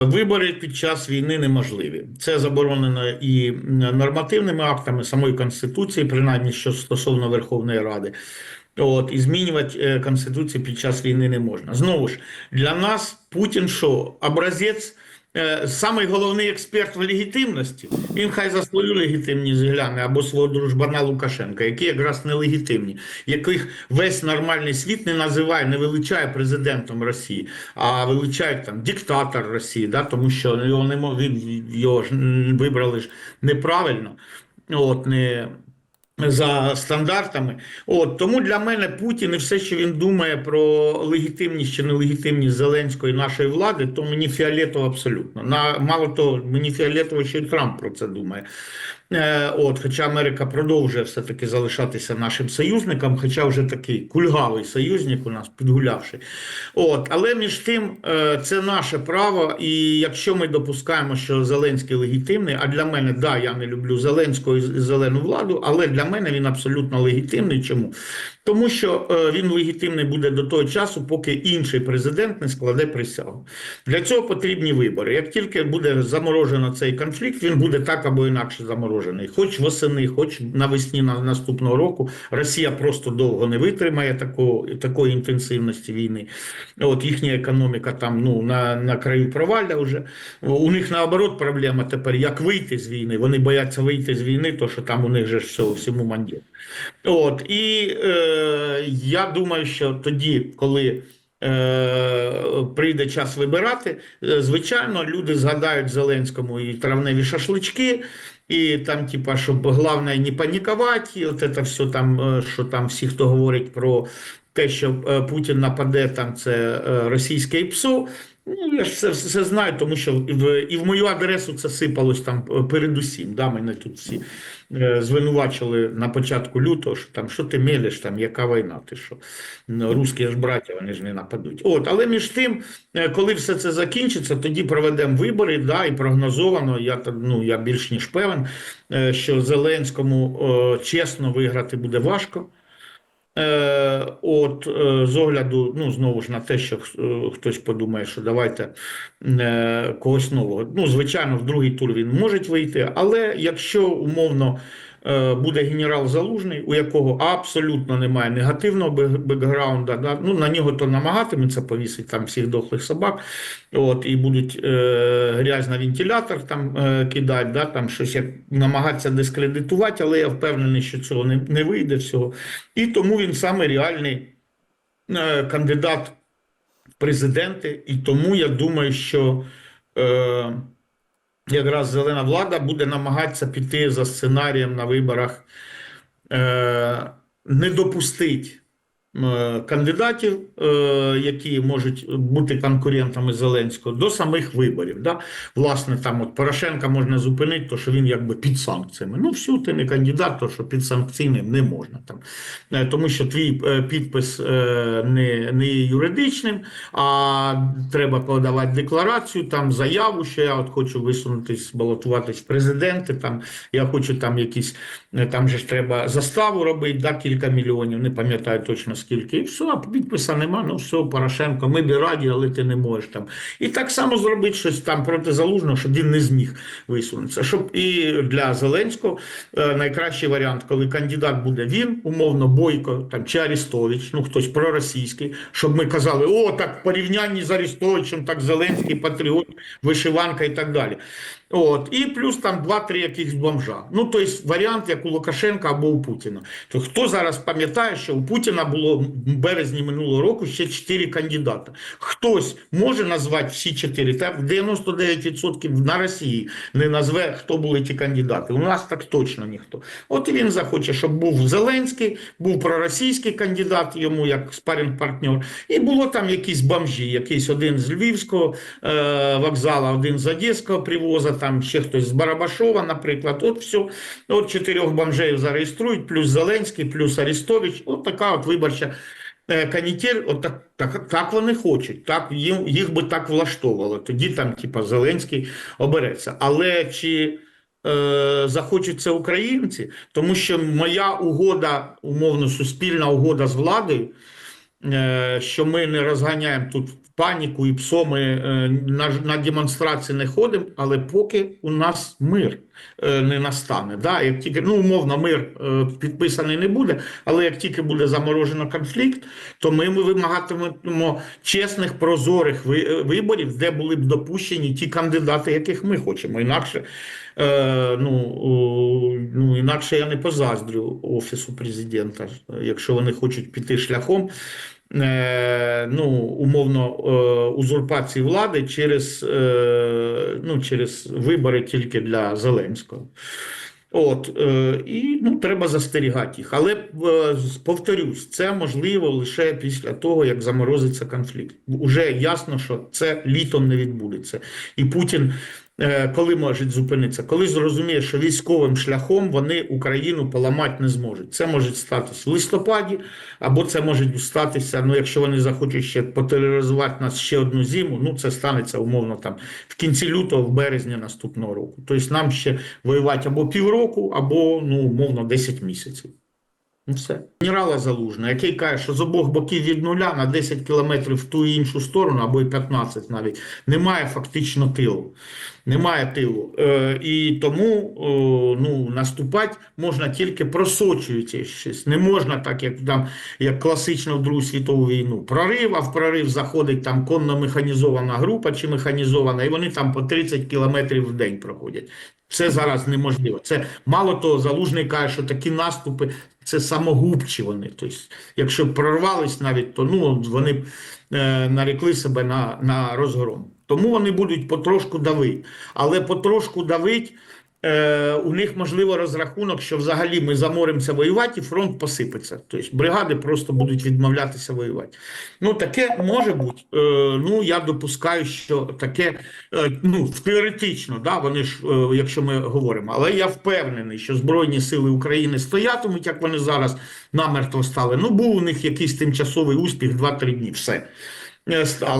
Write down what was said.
Вибори під час війни неможливі. Це заборонено і нормативними актами самої Конституції, принаймні що стосовно Верховної Ради. От, і змінювати е, Конституцію під час війни не можна. Знову ж, для нас Путін що? Образець, е, самий головний експерт в легітимності. Він хай за свою легітимність гляне або свого дружбана Лукашенка, які якраз нелегітимні, яких весь нормальний світ не називає, не величає президентом Росії, а величають там диктатор Росії, да, тому що його не мог, він, його ж вибрали ж неправильно. От, не за стандартами. От тому для мене Путін і все, що він думає про легітимність чи нелегітимність Зеленської нашої влади, то мені фіолетово абсолютно. На мало того, мені фіолетово, що й Трамп про це думає. Е, От, хоча Америка продовжує все таки залишатися нашим союзником, хоча вже такий кульгавий союзник у нас підгулявший. От, але між тим, е, це наше право, і якщо ми допускаємо, що Зеленський легітимний, а для мене, да, я не люблю Зеленського і зелену владу, але для мене він абсолютно легітимний. Чому? Тому що е, він легітимний буде до того часу, поки інший президент не складе присягу. Для цього потрібні вибори. Як тільки буде заморожено цей конфлікт, він буде так або інакше заморожений. Хоч восени, хоч навесні на наступного року. Росія просто довго не витримає такого, такої інтенсивності війни. От їхня економіка там ну на, на краю провалля вже. У них наоборот проблема тепер, як вийти з війни. Вони бояться вийти з війни, то що там у них же все, всьому мандір. От і е, я думаю, що тоді, коли прийде час вибирати, е, звичайно, люди згадають Зеленському і травневі шашлички. І там, типа, щоб головне не панікувати, і от це все там, е, що там всі, хто говорить про те, що е, Путін нападе, там це е, російське ПСО. Ну, я ж це все знаю, тому що в, і в мою адресу це сипалось там е, передусім. Да, мене тут всі е, звинувачили на початку лютого, що там що ти мелиш, там яка війна, ти що Ну, русські ж браття, вони ж не нападуть. От, але між тим, е, коли все це закінчиться, тоді проведемо вибори, да, і прогнозовано, я ну я більш ніж певен, е, що Зеленському е, чесно виграти буде важко. Е, От е, з огляду, ну знову ж на те, що е, хтось подумає, що давайте когось нового. Ну, звичайно, в другий тур він може вийти, але якщо умовно буде генерал Залужний, у якого абсолютно немає негативного бек- бекграунда, да, ну на нього то намагатиметься повісити там всіх дохлих собак, от і будуть е, грязь на вентилятор там е, кидати, да, там щось як намагатися дискредитувати, але я впевнений, що цього не, не вийде всього. І тому він саме реальний е, кандидат в президенти, і тому я думаю, що е, якраз зелена влада буде намагатися піти за сценарієм на виборах, е, не допустити е, кандидатів, е, які можуть бути конкурентами Зеленського, до самих виборів. Да? Власне, там от Порошенка можна зупинити, то що він якби під санкціями. Ну, все, ти не кандидат, то що під санкційним не можна там. Е, Тому що твій е, підпис е, не, не є юридичним, а треба подавати декларацію, там заяву, що я от хочу висунутись, балотуватись в президенти. Там я хочу там якісь, е, там же ж треба заставу робити, да, кілька мільйонів, не пам'ятаю точно скільки. І все, підписа нема. Ну все, Порошенко, ми б раді, але ти не можеш там. І так само зробити щось там проти залужного, щоб він не зміг висунутися. Щоб і для Зеленського е, найкращий варіант, коли кандидат буде він, умовно, Бойко там чи Арестович, ну хтось проросійський, щоб ми казали, о, так в порівнянні з Арестовичем, так Зеленський патріот, вишиванка і так далі. От, і плюс там два-три якихось бомжа. Ну, тобто варіант, як у Лукашенка або у Путіна. То хто зараз пам'ятає, що у Путіна було в березні минулого року ще чотири кандидати. Хтось може назвати всі чотири, та в 99% на Росії не назве, хто були ті кандидати. У нас так точно ніхто. От він захоче, щоб був Зеленський, був проросійський кандидат, йому як спаринг-партнер, і було там якісь бомжі, якийсь один з Львівського е, вокзалу, один з Одеського привоза, там ще хтось з Барабашова, наприклад. От все, от чотирьох бомжей зареєструють, плюс Зеленський, плюс Арестович. От така от виборча е, канітель, от так, так, так вони хочуть, так їм їх би так влаштовувало. Тоді там, типа, Зеленський обереться. Але чи е, захочуть це українці? Тому що моя угода, умовно, суспільна угода з владою, е, що ми не розганяємо тут паніку і псоми е, на, на демонстрації не ходимо, але поки у нас мир е, не настане. Да? Як тільки, ну, умовно, мир е, підписаний не буде, але як тільки буде заморожено конфлікт, то ми, вимагатимемо чесних, прозорих виборів, де були б допущені ті кандидати, яких ми хочемо. Інакше, ну, ну, інакше я не позаздрю Офісу президента, якщо вони хочуть піти шляхом ну, умовно, е, узурпації влади через, е, ну, через вибори тільки для Зеленського. От, е, і ну, треба застерігати їх. Але е, повторюсь, це можливо лише після того, як заморозиться конфлікт. Уже ясно, що це літом не відбудеться. І Путін е, коли може зупинитися? Коли зрозуміє, що військовим шляхом вони Україну поламати не зможуть. Це може статися в листопаді, або це може статися, ну якщо вони захочуть ще потероризувати нас ще одну зиму, ну це станеться умовно там в кінці лютого, в березні наступного року. Тобто нам ще воювати або півроку, або ну умовно 10 місяців. Ну все. Генерала Залужна, який каже, що з обох боків від нуля на 10 кілометрів в ту і іншу сторону, або й 15 навіть, немає фактично тилу. Немає тилу. Е, і тому е, ну, наступати можна тільки просочуючи щось. Не можна так, як там, як класично в Другу світову війну. Прорив, а в прорив заходить там конно-механізована група чи механізована, і вони там по 30 кілометрів в день проходять. Це зараз неможливо. Це мало того, залужний каже, що такі наступи це самогубчі вони. Тобто, якщо б прорвались навіть, то ну вони е, нарекли себе на, на розгром. Тому вони будуть потрошку давити. Але потрошку давить. Е, у них можливо розрахунок, що взагалі ми заморимося воювати, і фронт посипеться. Тобто бригади просто будуть відмовлятися воювати. Ну таке може бути. Е, ну я допускаю, що таке е, ну теоретично, да, вони ж, е, якщо ми говоримо, але я впевнений, що Збройні сили України стоятимуть, як вони зараз намертво стали. Ну був у них якийсь тимчасовий успіх 2-3 дні. Все Е, стало.